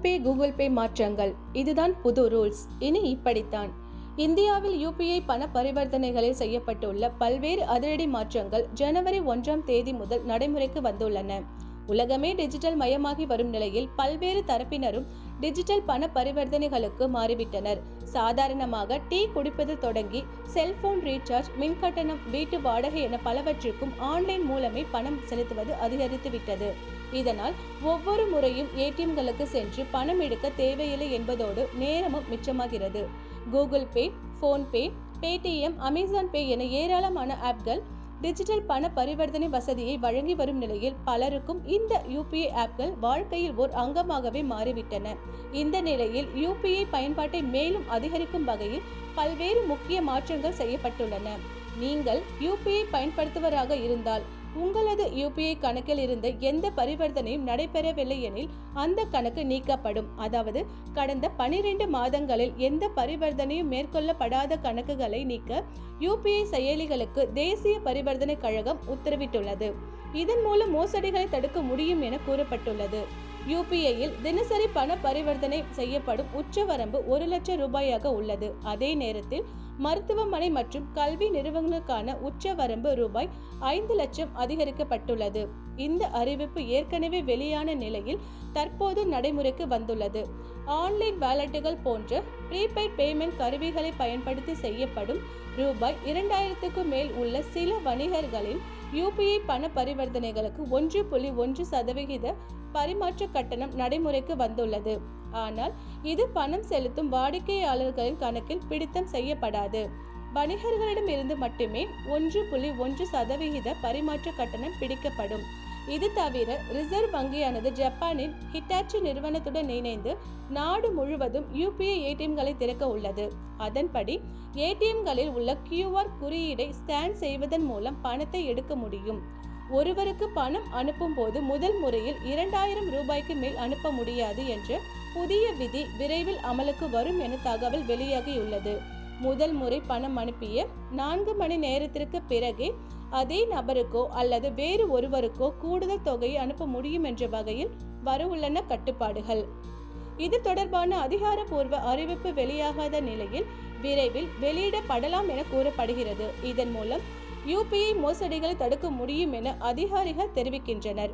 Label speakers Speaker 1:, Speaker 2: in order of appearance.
Speaker 1: Pay Google Pay மாற்றங்கள். இதுதான் புது ரூல்ஸ் இனி இப்படித்தான். இந்தியாவில் யூபிஐ பண பரிவர்த்தனைகளில் செய்யப்பட்டுள்ள பல்வேறு அதிரடி மாற்றங்கள் ஜனவரி ஒன்றாம் தேதி முதல் நடைமுறைக்கு வந்துள்ளன. உலகமே டிஜிட்டல் மயமாகி வரும் நிலையில் பல்வேறு தரப்பினரும் டிஜிட்டல் பண பரிவர்த்தனைகளுக்கு மாறிவிட்டனர். சாதாரணமாக டீ குடிப்பது தொடங்கி செல்போன் ரீசார்ஜ் மின்கட்டணம் வீட்டு வாடகை என பலவற்றிற்கும் ஆன்லைன் மூலமே பணம் செலுத்துவது அதிகரித்துவிட்டது. இதனால் ஒவ்வொரு முறையும் ஏடிஎம்களுக்கு சென்று பணம் எடுக்க தேவையில்லை என்பதோடு நேரமும் மிச்சமாகிறது. Google Pay PhonePe Paytm Amazon Pay என ஏராளமான ஆப்கள் டிஜிட்டல் பண பரிவர்த்தனை வசதியை வழங்கி வரும் நிலையில் பலருக்கும் இந்த யூபிஐ ஆப்கள் வாழ்க்கையில் ஓர் அங்கமாகவே மாறிவிட்டன. இந்த நிலையில் யூபிஐ பயன்பாட்டை மேலும் அதிகரிக்கும் வகையில் பல்வேறு முக்கிய மாற்றங்கள் செய்யப்பட்டுள்ளன. நீங்கள் யூபிஐ பயன்படுத்துவராக இருந்தால் உங்களது யூபிஐ கணக்கில் இருந்த எந்த பரிவர்த்தனையும் நடைபெறவில்லை எனில் அந்த கணக்கு நீக்கப்படும். அதாவது கடந்த பனிரெண்டு மாதங்களில் எந்த பரிவர்த்தனையும் மேற்கொள்ளப்படாத கணக்குகளை நீக்க யூபிஐ செயலிகளுக்கு தேசிய பரிவர்த்தனை கழகம் உத்தரவிட்டுள்ளது. இதன் மூலம் மோசடிகளை தடுக்க முடியும் என கூறப்பட்டுள்ளது. யூபிஐயில் தினசரி பண பரிவர்த்தனை செய்யப்படும் உச்சவரம்பு ஒரு லட்சம் ரூபாயாக உள்ளது. அதே நேரத்தில் மருத்துவமனை மற்றும் கல்வி நிறுவனங்களுக்கான உச்சவரம்பு ரூபாய் ஐந்து லட்சம் அதிகரிக்கப்பட்டுள்ளது. இந்த அறிவிப்பு ஏற்கனவே வெளியான நிலையில் தற்போது நடைமுறைக்கு வந்துள்ளது. ஆன்லைன் வேலட்டுகள் போன்ற ப்ரீபெய்ட் பேமெண்ட் கருவிகளை பயன்படுத்தி செய்யப்படும் ரூபாய் இரண்டாயிரத்துக்கு மேல் உள்ள சில வணிகர்களின் யூபிஐ பண பரிவர்த்தனைகளுக்கு ஒன்று புள்ளி ஒன்று சதவிகித பரிமாற்ற கட்டணம் நடைமுறைக்கு வந்துள்ளது. ஆனால் இது பணம் செலுத்தும் வாடிக்கையாளர்களின் கணக்கில் பிடித்தம் செய்யப்படாது. வணிகர்களிடமிருந்து மட்டுமே ஒன்று புள்ளி ஒன்று சதவிகித பரிமாற்ற கட்டணம் பிடிக்கப்படும். இது தவிர ரிசர்வ் வங்கியானது ஜப்பானின் ஹிட்டாச்சி நிறுவனத்துடன் இணைந்து நாடு முழுவதும் யூபிஐ ஏடிஎம்களை திறக்க உள்ளது. அதன்படி ஏடிஎம்களில் உள்ள கியூஆர் குறியீடை ஸ்கேன் செய்வதன் மூலம் பணத்தை எடுக்க முடியும். ஒருவருக்கு பணம் அனுப்பும் போது முதல் முறையில் இரண்டாயிரம் ரூபாய்க்கு மேல் அனுப்ப முடியாது என்று புதிய விதி விரைவில் அமலுக்கு வரும் என தகவல் வெளியாகியுள்ளது. முதல் முறை பணம் அனுப்பிய நான்கு மணி நேரத்திற்கு பிறகே அதே நபருக்கோ அல்லது வேறு ஒருவருக்கோ கூடுதல் தொகையை அனுப்ப முடியும் என்ற வகையில் வரவுள்ளன கட்டுப்பாடுகள். இது தொடர்பான அதிகாரப்பூர்வ அறிவிப்பு வெளியாகாத நிலையில் விரைவில் வெளியிடப்படலாம் என கூறப்படுகிறது. இதன் மூலம் யூபிஐ மோசடிகளை தடுக்க முடியும் என அதிகாரிகள் தெரிவிக்கின்றனர்.